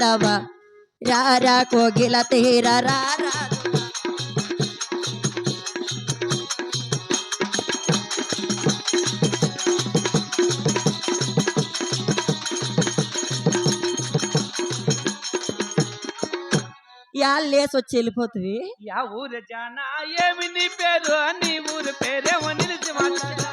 పాడవా రారా కోగిల తీర రారా లేసి వచ్చి వెళ్ళిపోతుంది యా ఊరు జానా ఏమి నీ పేరు నీ ఊరు పేరేమో నిలిచి మాట్లాడా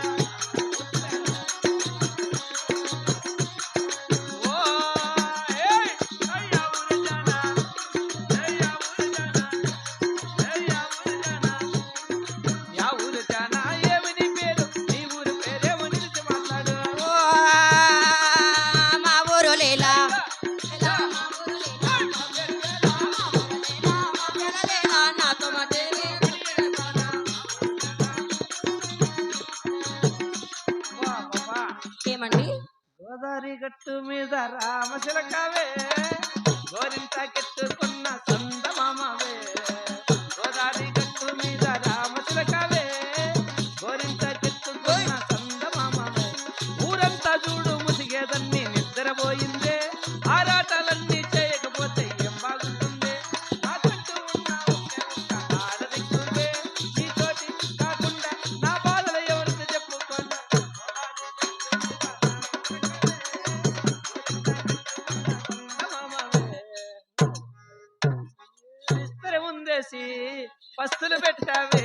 రామశిలకావే పస్తులు పెట్టావే.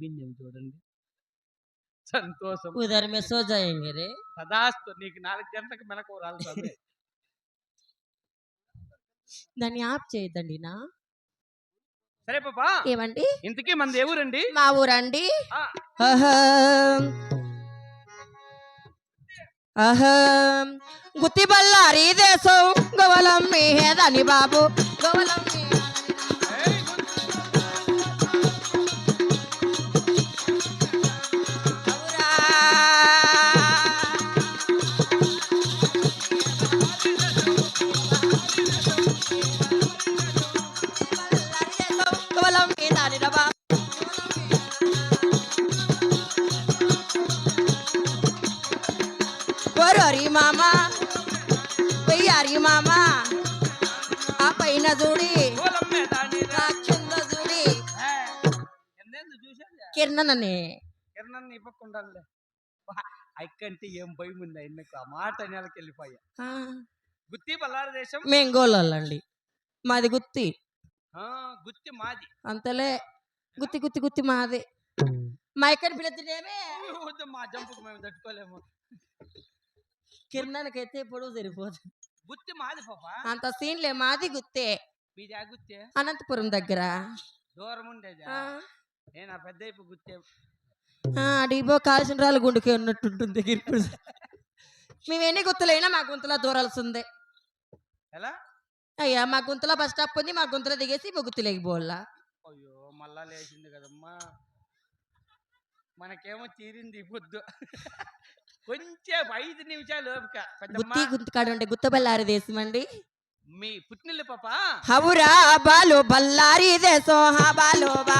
అమ్మని దుర్భిన్యం చూడండి సంతోషం उधर में सो जाएंगे रे సదాస్తు నీకు నాలుగు గంటలకు మెలకు రాలి స్వామి. దాన్ని ఆప్ చేయొద్దండి నా సరే పాపా ఏమండి ఇంతకీ మన ఊరండి మా ఊరండి ఆ, అహం అహం గుత్తి బల్లారి దేశం గోవలం మీదని బాబు గోవలం ఏయ్, చూసేది? కిరణనే. వా, అక్కంటే ఏం భయం ఉంది ఆయనకు. ఆ మాట నెలకి వెళ్ళిపోయా. గుత్తి బల్లారి దేశం? మేం గోళ్ళండి మాది గుత్తి. ఆ, గుత్తి మాది. అంతలే. గుత్తి గుత్తి గుత్తి మాది. మా ఎక్కడి వద్దు, మా జంపుకు మేము తట్టుకోలేము. కిరణానికైతే పొడవు సరిపోదు. గుత్తి మాది పాప. అంత సీన్లే మాది గుత్తే. మీది ఆ గుత్తే? అనంతపురం దగ్గర. దూరం ఉండేది? నేను ఆ పెద్ద ఆ, అడిగిపో కాల్సిన రాళ్ళు గుండుకే ఉన్నట్టుంటుంది ఇప్పుడు మేము ఎన్ని మా గుంతలో దూరాల్సిందే. ఎలా? అయ్యా మా గుంతలో బస్ స్టాప్ ఉంది మా గుంతలో దిగేసి మా గుర్తులేకి పోవాలా అయ్యో మళ్ళా లేచింది కదమ్మా. మనకేమో తీరింది పొద్దు. కొంచెం ఐదు నిమిషాలు ఓపిక. గుత్తి గుంతు కాడ ఉండే గుత్త బల్లారి దేశం అండి మీ పుట్టినిల్లు పాప? హవురా బాలు బల్లారి దేశం హా బాలో బా.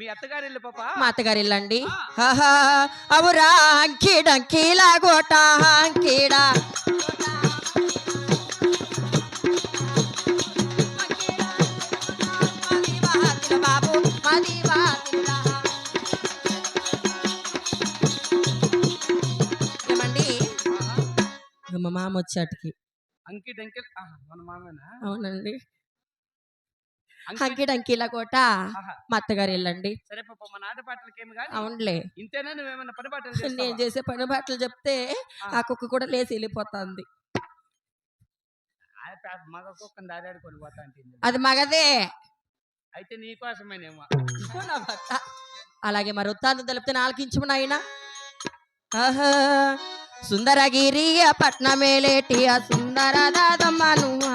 మీ అత్తగారి ఇల్లు పాప? మా అత్తగారి ఇల్లండి ఆహా, అవురా అంకీడంకీలా గోట అంకీడా బాబు మాది బాతిరా. ఏమండి మా మామ వచ్చాటికి. అంకి టెంకిల్ మన మామేనా? అవునండి. అంకి అంకీడంకీలా కోట. మా అత్తగారి ఇల్లండి సరే పాప మన ఆట పాటలకి ఏమి కానీ అవునులే. ఇంతేనా నువ్వేమన్నా పని పాటలు నేను? చేసే పని బాటలు చెప్తే ఆ. కుక్క కూడా లేచి వెళ్ళిపోతుంది. మగ కుక్కని దారాడుకొని పోతా అది మగదే. అయితే నీకోసమేనేమో. అలాగే మరి వృత్తాంతం తెలిపితే నాలుగించము నాయన. సుందరగిరి పట్నమేలేటి ఆ సుందర దాదమ్మ నువ్వా?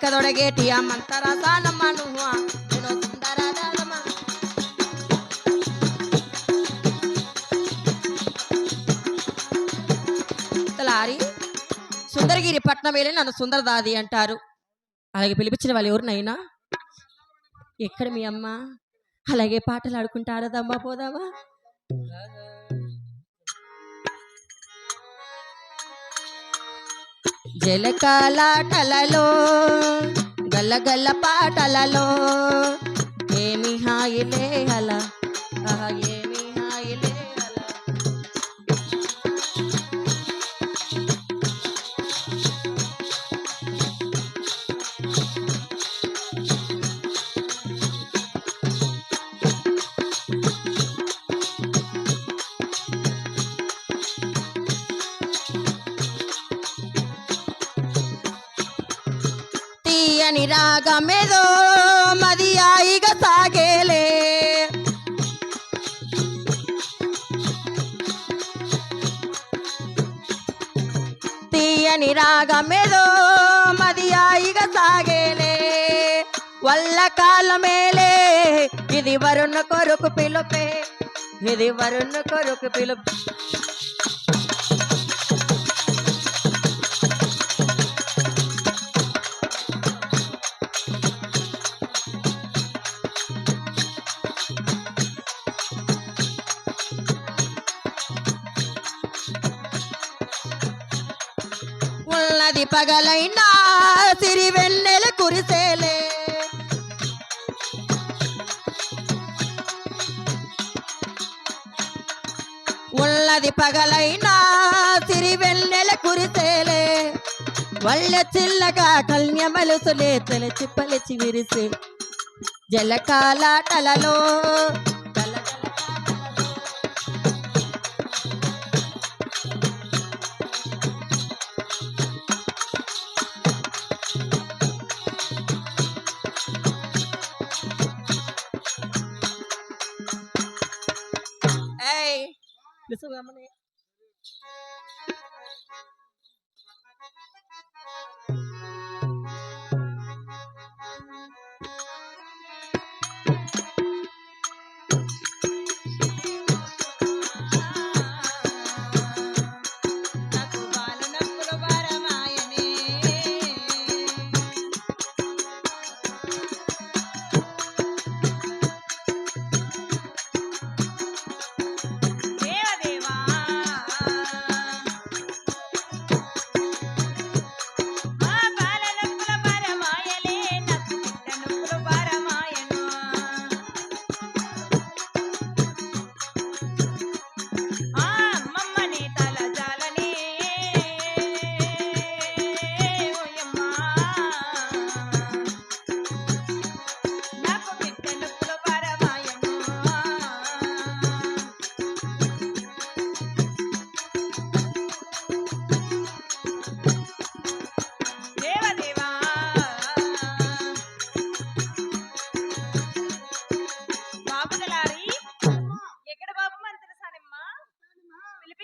కన్నోళ్ళ రేఖదొడగేటి ಸಾಲಮ್ಮ మంతర నువ్వు తలారి సుందరగిరి పట్నం వెళ్ళి నన్ను సుందర దాది అంటారు అలాగే పిలిపించిన వాళ్ళు ఎవరినైనా ఎక్కడ మీ అమ్మ అలాగే పాటలు ఆడుకుంటా ఆడదమ్మా పోదామా జలకాలాటలలో గల్లగల్ల పాటలలో ఏమి హాయిలే అలా తీయని రాగమేదో మది ఆయిగా సాగేలే. తీయని రాగమేదో మది ఆయిగా సాగేలే. వల్ల కాలమేలే ఇది వరుణ కొరకు పిలుపే ఇది వరుణ కొరకు పిలుపు. పగలైనా సిరి వెన్నెల కురిసేలే. ఉన్నది పగలైనా సిరి వెన్నెల కురిసేలే. వల్ల చిల్లగా కల్యమలుసులే తలచి పలిచి విరిసే. జలకాలాటలలో Besok gak mana ya? Thank you.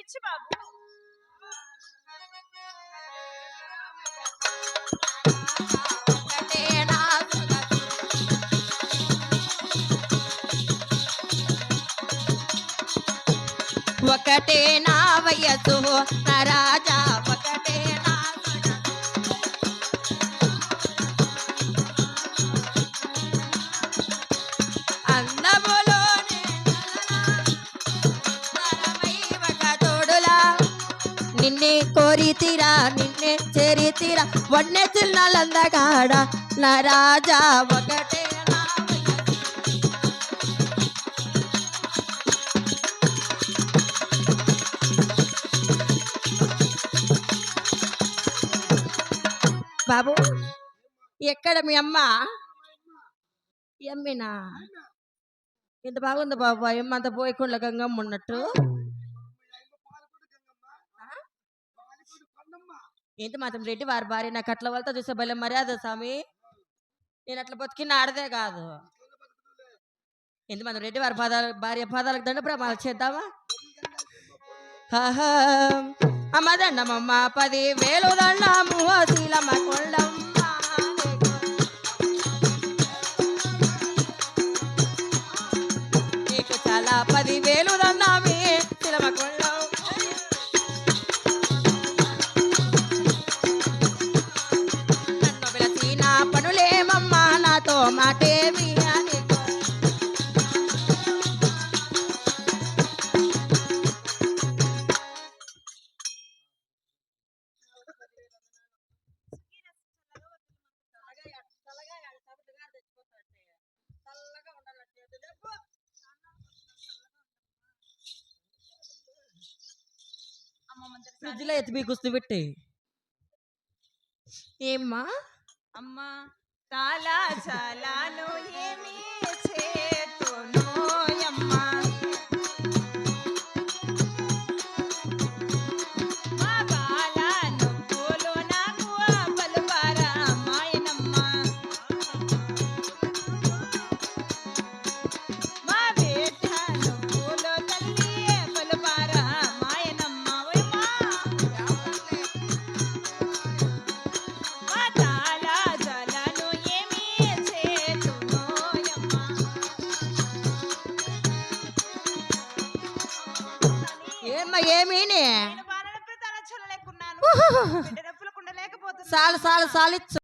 పిచ్చి బాబు. ఒకటే నా వయసు నరాజ నిన్నే కోరితిరా నిన్నే చేరితిరా వన్నె చిన్నలందగాడ నా రాజా ఒకటే బాబు ఎక్కడ మీ అమ్మ? ఎమ్మినా? ఎంత బాగుంది బాబు అమ్మ అంత కొండ గంగమ్మ ఉన్నట్టు. ఏంటి మాత్రం రెడ్డి వారి భార్య నాకు అట్లా వాళ్ళతో చూసే భలే మర్యాద స్వామి. నేను అట్లా బతికిన ఆడదే కాదు. ఎందుకు మాత్రం రెడ్డి వారి పాదాలు భార్య పాదాలకు దండ ప్రమాణాలు చేద్దామా? అమ్మ దండమమ్మ పది వేలు దండము శీలమ్మ కొండమ్మ ఫ్రిడ్జ్లో ఎత్తి బీకుస్తూ పెట్టి. ఏమ్మా? అమ్మా చాలా చాలాను ఏమి నేను